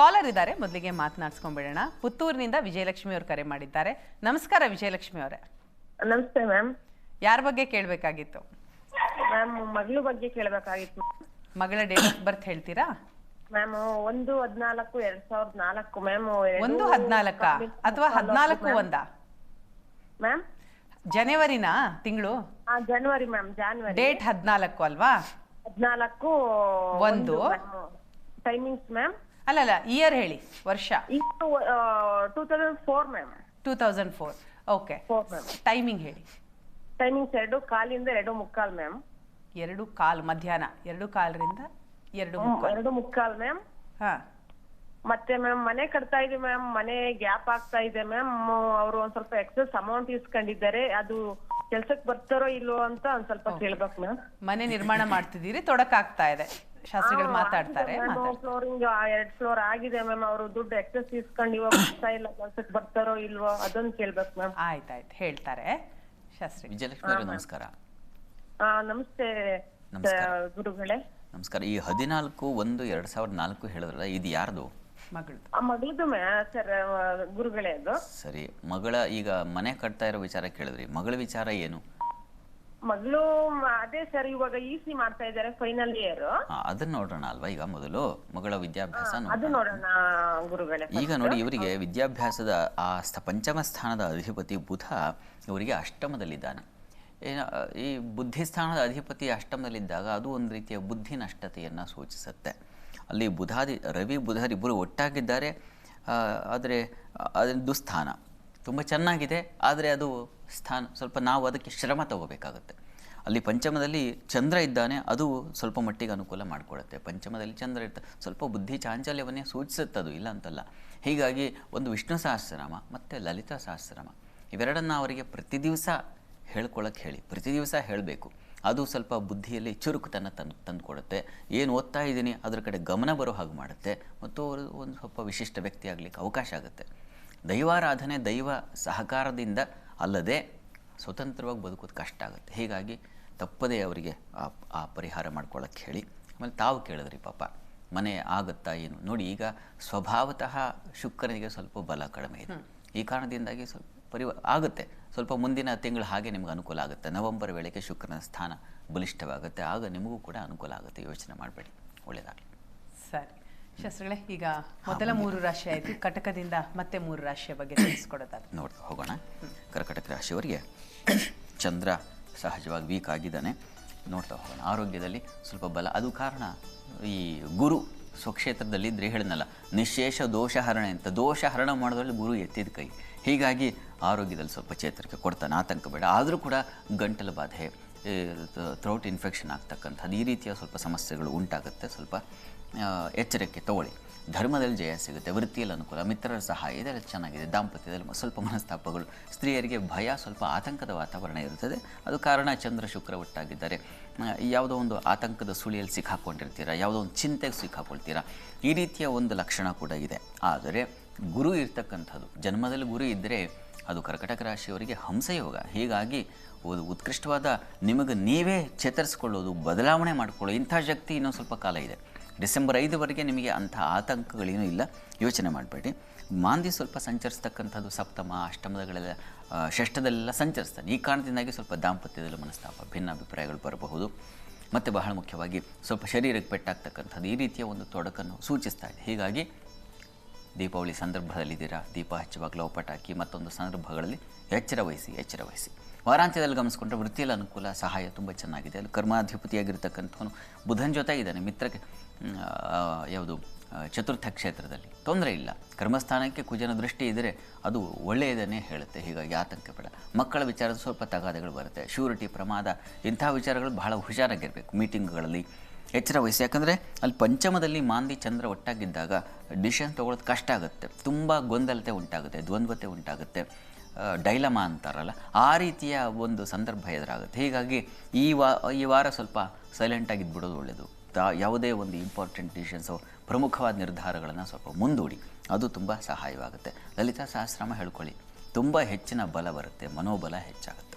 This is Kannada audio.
ಕಾಲರ್ ಇದ್ದಾರೆ ಮೊದಲಿಗೆ ಮಾತನಾಡ್ಸ್ಕೊಂಡ್ಬಿಡೋಣ. ಪುತ್ತೂರಿನಿಂದ ವಿಜಯಲಕ್ಷ್ಮಿ ಅವರು ಕರೆ ಮಾಡಿದ್ದಾರೆ. ನಮಸ್ಕಾರ ವಿಜಯಲಕ್ಷ್ಮಿ ಅವರೇ. ನಮಸ್ತೆ ಮ್ಯಾಮ್. ಯಾರ ಬಗ್ಗೆ ಕೇಳಬೇಕಾಗಿತ್ತು? ಮ್ಯಾಮ್ ಮಗಳ ಬಗ್ಗೆ ಕೇಳಬೇಕಾಗಿತ್ತು. ಮಗಳ ಡೇಟ್ ಆಫ್ ಬರ್ತ್ ಹೇಳ್ತೀರಾ? ಮ್ಯಾಮ್ ಒಂದು ಹದ್ನಾಲ್ಕು ಎರಡ್ ಸಾವಿರದ ನಾಲ್ಕು ಮ್ಯಾಮ್. ಒಂದು ಹದ್ನಾಲ್ಕ ಅಥವಾ ಹದಿನಾಲ್ಕು ಒಂದ? ಮ್ಯಾಮ್? ಜನವರಿನಾ ತಿಂಗಳು? ಜನವರಿ ಮ್ಯಾಮ್ ಜಾನ್ವರಿ. ಡೇಟ್ ಹದಿನಾಲ್ಕು ಅಲ್ವಾ? ಹದಿನಾಲ್ಕು ಒಂದು. Timings ma'am? ಅಲ್ಲಲ್ಲ ಇಯರ್ ಹೇಳಿ ವರ್ಷ. ಇದು two thousand four ma'am two thousand four okay four ma'am timing ಹೇಳಿ. ಟೈಮಿಂಗ್ಸ್ ಎರಡು ಕಾಲಿಂದ ಎರಡು ಮುಕ್ಕಾಲ್ ಮ್ಯಾಮ್ ಎರಡು ಕಾಲ್ ಮಧ್ಯಾಹ್ನ. ಎರಡು ಕಾಲರಿಂದ ಎರಡು ಎರಡು ಮುಕ್ಕಾಲ್ ಮ್ಯಾಮ್ ಹಾ. ಮತ್ತೆ ಮ್ಯಾಮ್ ಮನೆ ಕಟ್ತಾ ಇದೀವಿ ಮ್ಯಾಮ್ ಮನೆ ಗ್ಯಾಪ್ ಆಗ್ತಾ ಇದೆ ಮ್ಯಾಮ್ ಅವರು ಒಂದ್ ಸ್ವಲ್ಪ ಎಕ್ಸಸ್ ಅಮೌಂಟ್ ಇಸ್ಕೊಂಡಿದ್ದಾರೆ. ಅದು ಕೆಲ್ಸಕ್ಕೆ ಬರ್ತಾರೋ ಇಲ್ವೋ ಅಂತ ಒಂದ್ ಸ್ವಲ್ಪ ಕೇಳ್ಬೇಕು ಮ್ಯಾಮ್ ಮನೆ ನಿರ್ಮಾಣ ಮಾಡ್ತಿದ್ದೀರಿ ತೊಡಕಾಗ್ತಾ ಇದೆ. ಶಾಸ್ತ್ರಿಗಳು ಮಾತಾಡ್ತಾರೆ ಫ್ಲೋರಿಂಗ್ ಎರಡ್ ಫ್ಲೋರ್ ಆಗಿದೆ ಮ್ಯಾಮ್ ಅವರು ದುಡ್ಡು ಎಕ್ಸಸ್ ಇಸ್ಕೊಂಡು ಇವಾಗ ಬರ್ತಾ ಇಲ್ಲ ಕೆಲ್ಸಕ್ ಬರ್ತಾರೋ ಇಲ್ವೋ ಅದೊಂದ್ ಕೇಳ್ಬೇಕು ಮ್ಯಾಮ್ ಆಯ್ತಾಯ್ತು ಹೇಳ್ತಾರೆ ಶಾಸ್ತ್ರಿ ವಿಜಯಲಕ್ಷ್ಮಿ ಅವರೇ ನಮಸ್ಕಾರ. ನಮಸ್ತೆ ನಮಸ್ಕಾರ. ಗುರುಗಳೇ. ನಮಸ್ಕಾರ. ಈ ಹದಿನಾಲ್ಕು ಒಂದು ಎರಡ್ ಸಾವಿರದ ನಾಲ್ಕು ಹೇಳಿದ್ರಲ್ಲ ಇದು ಯಾರ್ದು? ಮಗಳದು ಆ ಸರ್ ಗುರುಗಳೇ ಅದು. ಸರಿ. ಮಗಳ ಈಗ ಮನೆ ಕಟ್ತಾ ಇರೋ ವಿಚಾರ ಕೇಳಿದ್ರಿ. ಮಗಳ ವಿಚಾರ ಏನು? ಮಗಳು ಅದೇ ಸರ್ ಇವಾಗ ಇ ಸಿ ಮಾಡ್ತಾ ಇದ್ದಾರೆ ಫೈನಲ್ ಇಯರ್ ಅದನ್ನ ನೋಡೋಣ ಅಲ್ವಾ ಈಗ ಮೊದಲು? ಮಗಳ ವಿದ್ಯಾಭ್ಯಾಸ ಅದು ನೋಡೋಣ. ನೋಡೋಣ ಗುರುಗಳೇ ಈಗ ನೋಡಿ ಇವರಿಗೆ ವಿದ್ಯಾಭ್ಯಾಸದ ಆ ಸ್ಥ ಪಂಚಮ ಸ್ಥಾನದ ಅಧಿಪತಿ ಬುಧ ಇವರಿಗೆ ಅಷ್ಟಮದಲ್ಲಿದ್ದಾನೆ. ಏನ ಈ ಬುದ್ಧಿ ಸ್ಥಾನದ ಅಧಿಪತಿ ಅಷ್ಟಮದಲ್ಲಿದ್ದಾಗ ಅದು ಒಂದು ರೀತಿಯ ಬುದ್ಧಿ ನಷ್ಟತೆಯನ್ನು ಸೂಚಿಸುತ್ತೆ. ಅಲ್ಲಿ ಬುಧಾದಿ ರವಿ ಬುಧರಿಬ್ಬರು ಒಟ್ಟಾಗಿದ್ದಾರೆ. ಆದರೆ ಅದರ ದುಸ್ಥಾನ ತುಂಬ ಚೆನ್ನಾಗಿದೆ ಆದರೆ ಅದು ಸ್ಥಾನ, ಸ್ವಲ್ಪ ನಾವು ಅದಕ್ಕೆ ಶ್ರಮ ತಗೋಬೇಕಾಗುತ್ತೆ. ಅಲ್ಲಿ ಪಂಚಮದಲ್ಲಿ ಚಂದ್ರ ಇದ್ದಾನೆ, ಅದು ಸ್ವಲ್ಪ ಮಟ್ಟಿಗೆ ಅನುಕೂಲ ಮಾಡಿಕೊಡುತ್ತೆ ಪಂಚಮದಲ್ಲಿ ಚಂದ್ರ ಇರ್ತ, ಸ್ವಲ್ಪ ಬುದ್ಧಿ ಚಾಂಚಲ್ಯವನ್ನೇ ಸೂಚಿಸುತ್ತದು ಇಲ್ಲ ಅಂತಲ್ಲ. ಹೀಗಾಗಿ ಒಂದು ವಿಷ್ಣು ಸಹಸ್ರನಾಮ, ಮತ್ತು ಲಲಿತಾ ಸಹಸ್ರನಾಮ, ಇವೆರಡನ್ನು ಅವರಿಗೆ ಪ್ರತಿ ದಿವಸ ಹೇಳ್ಕೊಳಕ್ಕೆ ಹೇಳಿ, ಪ್ರತಿ ದಿವಸ ಹೇಳಬೇಕು. ಅದು ಸ್ವಲ್ಪ ಬುದ್ಧಿಯಲ್ಲಿ ಚುರುಕುತನ ತಂದು, ತಂದುಕೊಡುತ್ತೆ. ಏನು ಓದ್ತಾ ಇದ್ದೀನಿ, ಅದರ ಕಡೆ ಗಮನ ಬರೋ ಹಾಗೆ ಮಾಡುತ್ತೆ. ಮತ್ತು ಅವರು ಒಂದು ಸ್ವಲ್ಪ ವಿಶಿಷ್ಟ ವ್ಯಕ್ತಿ ಆಗಲಿಕ್ಕೆ ಅವಕಾಶ ಆಗುತ್ತೆ. ದೈವಾರಾಧನೆ ದೈವ ಸಹಕಾರದಿಂದ ಅಲ್ಲದೆ ಸ್ವತಂತ್ರವಾಗಿ ಬದುಕೋದು ಕಷ್ಟ ಆಗುತ್ತೆ. ಹೀಗಾಗಿ ತಪ್ಪದೇ ಅವರಿಗೆ ಆ ಆ ಪರಿಹಾರ ಮಾಡ್ಕೊಳ್ಳೋಕ್ಕೆ ಹೇಳಿ. ಆಮೇಲೆ ತಾವು ಕೇಳಿದ್ರಿ ಪಾಪ ಮನೆ ಆಗುತ್ತಾ ಏನು? ನೋಡಿ ಈಗ ಸ್ವಭಾವತಃ ಶುಕ್ರನಿಗೆ ಸ್ವಲ್ಪ ಬಲ ಕಡಿಮೆ ಇದೆ. ಈ ಕಾರಣದಿಂದಾಗಿ ಸ್ವಲ್ಪ ಪರಿವ ಆಗುತ್ತೆ. ಸ್ವಲ್ಪ ಮುಂದಿನ ತಿಂಗಳು ಹಾಗೆ ನಿಮ್ಗೆ ಅನುಕೂಲ ಆಗುತ್ತೆ. ನವೆಂಬರ್ ವೇಳೆಗೆ ಶುಕ್ರನ ಸ್ಥಾನ ಬಲಿಷ್ಠವಾಗುತ್ತೆ. ಆಗ ನಿಮಗೂ ಕೂಡ ಅನುಕೂಲ ಆಗುತ್ತೆ. ಯೋಚನೆ ಮಾಡಬೇಡಿ. ಒಳ್ಳೆಯದಾಗಲಿ ಸರಿ. ಶಾಸ್ತ್ರಿಗಳೇ ಈಗ ಮೊದಲ ಮೂರು ರಾಶಿ ಆಯಿತು. ಕಟಕದಿಂದ ಮತ್ತೆ ಮೂರು ರಾಶಿಯ ಬಗ್ಗೆ ತಿಳಿಸ್ಕೊಡೋದಾದ್ರೆ. ನೋಡ್ತಾ ಹೋಗೋಣ. ಕರ್ಕಟಕ ರಾಶಿಯವರಿಗೆ ಚಂದ್ರ ಸಹಜವಾಗಿ ವೀಕ್ ಆಗಿದ್ದಾನೆ. ನೋಡ್ತಾ ಹೋಗೋಣ. ಆರೋಗ್ಯದಲ್ಲಿ ಸ್ವಲ್ಪ ಬಲ. ಅದು ಕಾರಣ ಈ ಗುರು ಸ್ವಕ್ಷೇತ್ರದಲ್ಲಿ ಇದ್ರೆ ಹೇಳಿದ್ನಲ್ಲ ನಿಶೇಷ ದೋಷಹರಣೆ ಅಂತ ದೋಷಹರಣ ಮಾಡೋದ್ರಲ್ಲಿ ಗುರು ಎತ್ತಿದ ಕೈ. ಹೀಗಾಗಿ ಆರೋಗ್ಯದಲ್ಲಿ ಸ್ವಲ್ಪ ಚೇತರಿಕೆ ಕೊಡ್ತಾನೆ. ಆತಂಕ ಬೇಡ. ಆದರೂ ಕೂಡ ಗಂಟಲು ಬಾಧೆ. ಥ್ರೋಟ್ ಇನ್ಫೆಕ್ಷನ್ ಆಗ್ತಕ್ಕಂಥದ್ದು, ಈ ರೀತಿಯ ಸ್ವಲ್ಪ ಸಮಸ್ಯೆಗಳು ಉಂಟಾಗುತ್ತೆ. ಸ್ವಲ್ಪ ಎಚ್ಚರಿಕೆ ತಗೊಳ್ಳಿ. ಧರ್ಮದಲ್ಲಿ ಜಯ ಸಿಗುತ್ತೆ ವೃತ್ತಿಯಲ್ಲಿ ಅನುಕೂಲ ಮಿತ್ರರ ಸಹಾಯ, ಇದೆಲ್ಲ ಚೆನ್ನಾಗಿದೆ. ದಾಂಪತ್ಯದಲ್ಲಿ ಸ್ವಲ್ಪ ಮನಸ್ತಾಪಗಳು, ಸ್ತ್ರೀಯರಿಗೆ ಭಯ, ಸ್ವಲ್ಪ ಆತಂಕದ ವಾತಾವರಣ ಇರುತ್ತದೆ. ಅದು ಕಾರಣ ಚಂದ್ರ, ಶುಕ್ರ ಒಟ್ಟಾಗಿದ್ದಾರೆ. ಯಾವುದೋ ಒಂದು ಆತಂಕದ ಸುಳಿಯಲ್ಲಿ ಸಿಕ್ಕಾಕೊಂಡಿರ್ತೀರಾ, ಯಾವುದೋ ಒಂದು ಚಿಂತೆಗೆ ಸಿಕ್ಕಾಕೊಳ್ತೀರಾ, ಈ ರೀತಿಯ ಒಂದು ಲಕ್ಷಣ ಕೂಡ ಇದೆ. ಆದರೆ ಗುರು ಇರ್ತಕ್ಕಂಥದ್ದು, ಜನ್ಮದಲ್ಲಿ ಗುರು ಇದ್ದರೆ ಅದು ಕರ್ಕಟಕ ರಾಶಿಯವರಿಗೆ ಹಂಸಯೋಗ. ಹೀಗಾಗಿ ಒಂದು ಉತ್ಕೃಷ್ಟವಾದ ನಿಮಗೆ ನೀವೇ ಚೇತರಿಸ್ಕೊಳ್ಳೋದು, ಬದಲಾವಣೆ ಮಾಡಿಕೊಳ್ಳೋ ಇಂಥ ಶಕ್ತಿ ಇನ್ನೊಂದು ಸ್ವಲ್ಪ ಕಾಲ ಇದೆ. ಡಿಸೆಂಬರ್ ಐದವರೆಗೆ ನಿಮಗೆ ಅಂಥ ಆತಂಕಗಳೇನೂ ಇಲ್ಲ. ಯೋಚನೆ ಮಾಡಬೇಡಿ. ಮಾಂದಿ ಸ್ವಲ್ಪ ಸಂಚರಿಸ್ತಕ್ಕಂಥದ್ದು ಸಪ್ತಮ, ಅಷ್ಟಮದಗಳೆಲ್ಲ ಷಷ್ಠದಲ್ಲೆಲ್ಲ ಸಂಚರಿಸ್ತಾನೆ. ಈ ಕಾರಣದಿಂದಾಗಿ ಸ್ವಲ್ಪ ದಾಂಪತ್ಯದಲ್ಲಿ ಮನಸ್ತಾಪ ಭಿನ್ನ ಅಭಿಪ್ರಾಯಗಳು ಬರಬಹುದು. ಮತ್ತು ಬಹಳ ಮುಖ್ಯವಾಗಿ ಸ್ವಲ್ಪ ಶರೀರಕ್ಕೆ ಪೆಟ್ಟಾಗ್ತಕ್ಕಂಥದ್ದು ಈ ರೀತಿಯ ಒಂದು ತೊಡಕನ್ನು ಸೂಚಿಸ್ತಾ ಇದೆ. ಹೀಗಾಗಿ ದೀಪಾವಳಿ ಸಂದರ್ಭದಲ್ಲಿದ್ದೀರಾ? ದೀಪ ಹಚ್ಚುವಾಗ ಲವ್ ಪಟಾಕಿ ಮತ್ತೊಂದು ಸಂದರ್ಭಗಳಲ್ಲಿ ಎಚ್ಚರ ವಹಿಸಿ ಎಚ್ಚರ ವಹಿಸಿ. ವಾರಾಂತ್ಯದಲ್ಲಿ ಗಮನಿಸ್ಕೊಂಡ್ರೆ ವೃತ್ತಿಯಲ್ಲಿ ಅನುಕೂಲ, ಸಹಾಯ ತುಂಬ ಚೆನ್ನಾಗಿದೆ. ಅಲ್ಲಿ ಕರ್ಮಾಧಿಪತಿಯಾಗಿರ್ತಕ್ಕಂಥವನು ಬುಧನ ಜೊತೆ ಇದ್ದಾನೆ. ಮಿತ್ರಕ್ಕೆ ಯಾವುದು ಚತುರ್ಥ ಕ್ಷೇತ್ರದಲ್ಲಿ ತೊಂದರೆ ಇಲ್ಲ. ಕರ್ಮಸ್ಥಾನಕ್ಕೆ ಕುಜನ ದೃಷ್ಟಿ ಇದ್ದರೆ ಅದು ಒಳ್ಳೆಯದನ್ನೇ ಹೇಳುತ್ತೆ. ಹೀಗಾಗಿ ಆತಂಕ ಬೇಡ ಮಕ್ಕಳ ವಿಚಾರದ ಸ್ವಲ್ಪ ತಗಾದೆಗಳು ಬರುತ್ತೆ. ಶ್ಯೂರಿಟಿ, ಪ್ರಮಾದ ಇಂಥ ವಿಚಾರಗಳು ಬಹಳ ಹುಷಾರಾಗಿರಬೇಕು. ಮೀಟಿಂಗ್ಗಳಲ್ಲಿ ಎಚ್ಚರ ವಹಿಸಿ ಯಾಕಂದರೆ ಅಲ್ಲಿ ಪಂಚಮದಲ್ಲಿ ಮಾಂದಿ ಚಂದ್ರ ಒಟ್ಟಾಗಿದ್ದಾಗ ಡಿಸಿಷನ್ ತೊಗೊಳೋದು ಕಷ್ಟ ಆಗುತ್ತೆ. ತುಂಬ ಗೊಂದಲತೆ ಉಂಟಾಗುತ್ತೆ, ದ್ವಂದ್ವತೆ ಉಂಟಾಗುತ್ತೆ. ಡೈಲಮ ಅಂತಾರಲ್ಲ, ಆ ರೀತಿಯ ಒಂದು ಸಂದರ್ಭ ಎದುರಾಗುತ್ತೆ. ಹೀಗಾಗಿ ಈ ವಾ, ಈ ವಾರ ಸ್ವಲ್ಪ ಸೈಲೆಂಟಾಗಿದ್ದು ಬಿಡೋದು ಒಳ್ಳೆಯದು ತಾ, ಯಾವುದೇ ಒಂದು ಇಂಪಾರ್ಟೆಂಟ್ ಡಿಸಿಷನ್ಸು ಪ್ರಮುಖವಾದ ನಿರ್ಧಾರಗಳನ್ನು ಸ್ವಲ್ಪ ಮುಂದೂಡಿ. ಅದು ತುಂಬ ಸಹಾಯವಾಗುತ್ತೆ. ಲಲಿತಾ ಸಹಸ್ರಮ ಹೇಳ್ಕೊಳ್ಳಿ. ತುಂಬ ಹೆಚ್ಚಿನ ಬಲ ಬರುತ್ತೆ, ಮನೋಬಲ ಹೆಚ್ಚಾಗುತ್ತೆ.